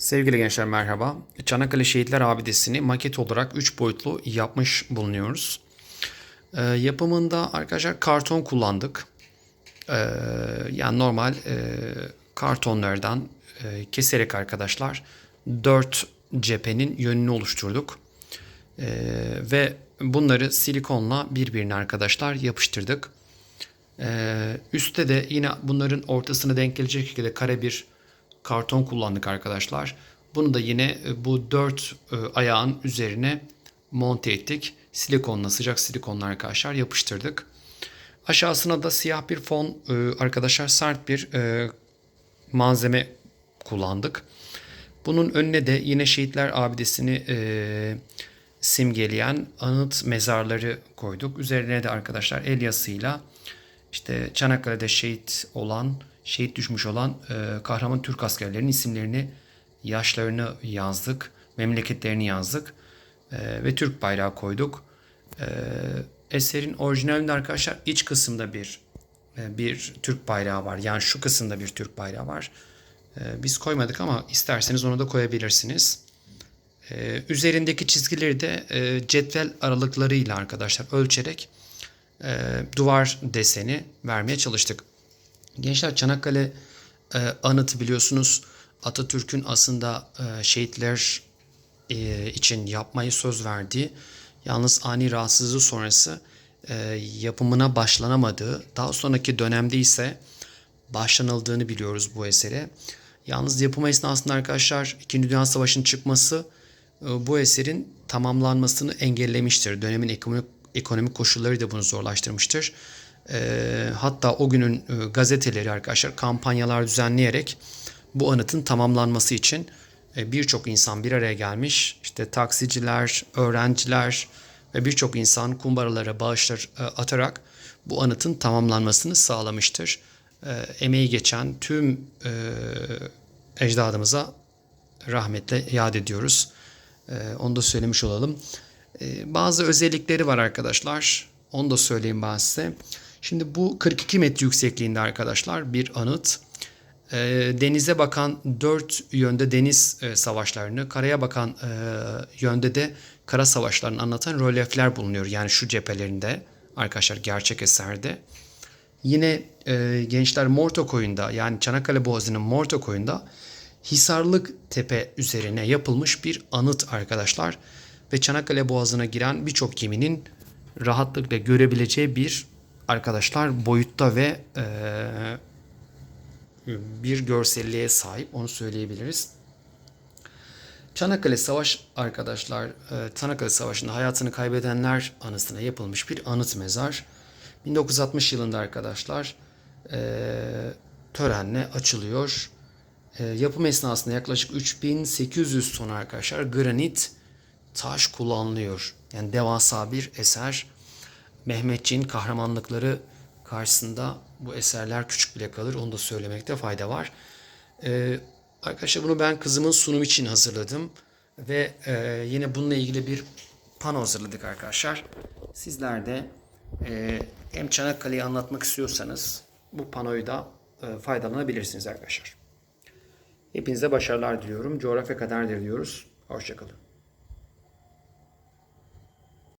Sevgili gençler merhaba. Çanakkale Şehitler Abidesi'ni maket olarak 3 boyutlu yapmış bulunuyoruz. Ee, yapımında arkadaşlar karton kullandık. Ee, yani normal e, kartonlardan e, keserek arkadaşlar 4 cephenin yönünü oluşturduk. Ee, ve bunları silikonla birbirine arkadaşlar yapıştırdık. Ee, üstte de yine bunların ortasına denk gelecek şekilde kare bir karton kullandık arkadaşlar. Bunu da yine e, bu dört e, ayağın üzerine monte ettik. Silikonla sıcak silikonla arkadaşlar yapıştırdık. Aşağısına da siyah bir fon e, arkadaşlar sert bir malzeme kullandık. Bunun önüne de yine Şehitler Abidesi'ni simgeleyen anıt mezarları koyduk. Üzerine de arkadaşlar el yazısıyla işte Çanakkale'de şehit olan, şehit düşmüş olan e, kahraman Türk askerlerinin isimlerini, yaşlarını yazdık, memleketlerini yazdık e, ve Türk bayrağı koyduk. E, eserin orijinalinde arkadaşlar iç kısımda bir e, bir Türk bayrağı var. Yani şu kısımda bir Türk bayrağı var. E, biz koymadık ama isterseniz onu da koyabilirsiniz. E, üzerindeki çizgileri de e, cetvel aralıklarıyla arkadaşlar ölçerek e, duvar deseni vermeye çalıştık. Gençler Çanakkale e, anıtı biliyorsunuz Atatürk'ün aslında e, şehitler e, için yapmayı söz verdiği yalnız ani rahatsızlığı sonrası e, yapımına başlanamadığı daha sonraki dönemde ise başlanıldığını biliyoruz bu esere. Yalnız yapım esnasında arkadaşlar 2. Dünya Savaşı'nın çıkması e, bu eserin tamamlanmasını engellemiştir. Dönemin ekonomik, ekonomik koşulları da bunu zorlaştırmıştır. E, hatta o günün e, gazeteleri arkadaşlar kampanyalar düzenleyerek bu anıtın tamamlanması için e, birçok insan bir araya gelmiş. İşte taksiciler, öğrenciler ve birçok insan kumbaralara bağışlar e, atarak bu anıtın tamamlanmasını sağlamıştır. E, emeği geçen tüm ecdadımıza rahmetle yad ediyoruz. E, onu da söylemiş olalım. Bazı özellikleri var arkadaşlar. Onu da söyleyeyim ben size. Şimdi bu 42 metre yüksekliğinde arkadaşlar bir anıt. E, denize bakan dört yönde deniz e, savaşlarını, karaya bakan e, yönde de kara savaşlarını anlatan rölyefler bulunuyor. Yani şu cephelerinde arkadaşlar gerçek eserde. Yine e, gençler Morto koyunda yani Çanakkale Boğazı'nın Morto koyunda Hisarlık Tepe üzerine yapılmış bir anıt arkadaşlar. Ve Çanakkale Boğazı'na giren birçok geminin rahatlıkla görebileceği bir arkadaşlar boyutta ve e, bir görselliğe sahip onu söyleyebiliriz. Çanakkale Savaş arkadaşlar, e, Çanakkale Savaşı'nda hayatını kaybedenler anısına yapılmış bir anıt mezar. 1960 yılında arkadaşlar e, törenle açılıyor. E, yapım esnasında yaklaşık 3800 ton arkadaşlar granit taş kullanılıyor. Yani devasa bir eser. Mehmetçiğin kahramanlıkları karşısında bu eserler küçük bile kalır. Onu da söylemekte fayda var. Ee, arkadaşlar bunu ben kızımın sunum için hazırladım. Ve e, yine bununla ilgili bir pano hazırladık arkadaşlar. Sizler de e, hem Çanakkale'yi anlatmak istiyorsanız bu panoyu da e, faydalanabilirsiniz arkadaşlar. Hepinize başarılar diliyorum. Coğrafya kaderdir diyoruz. Hoşçakalın.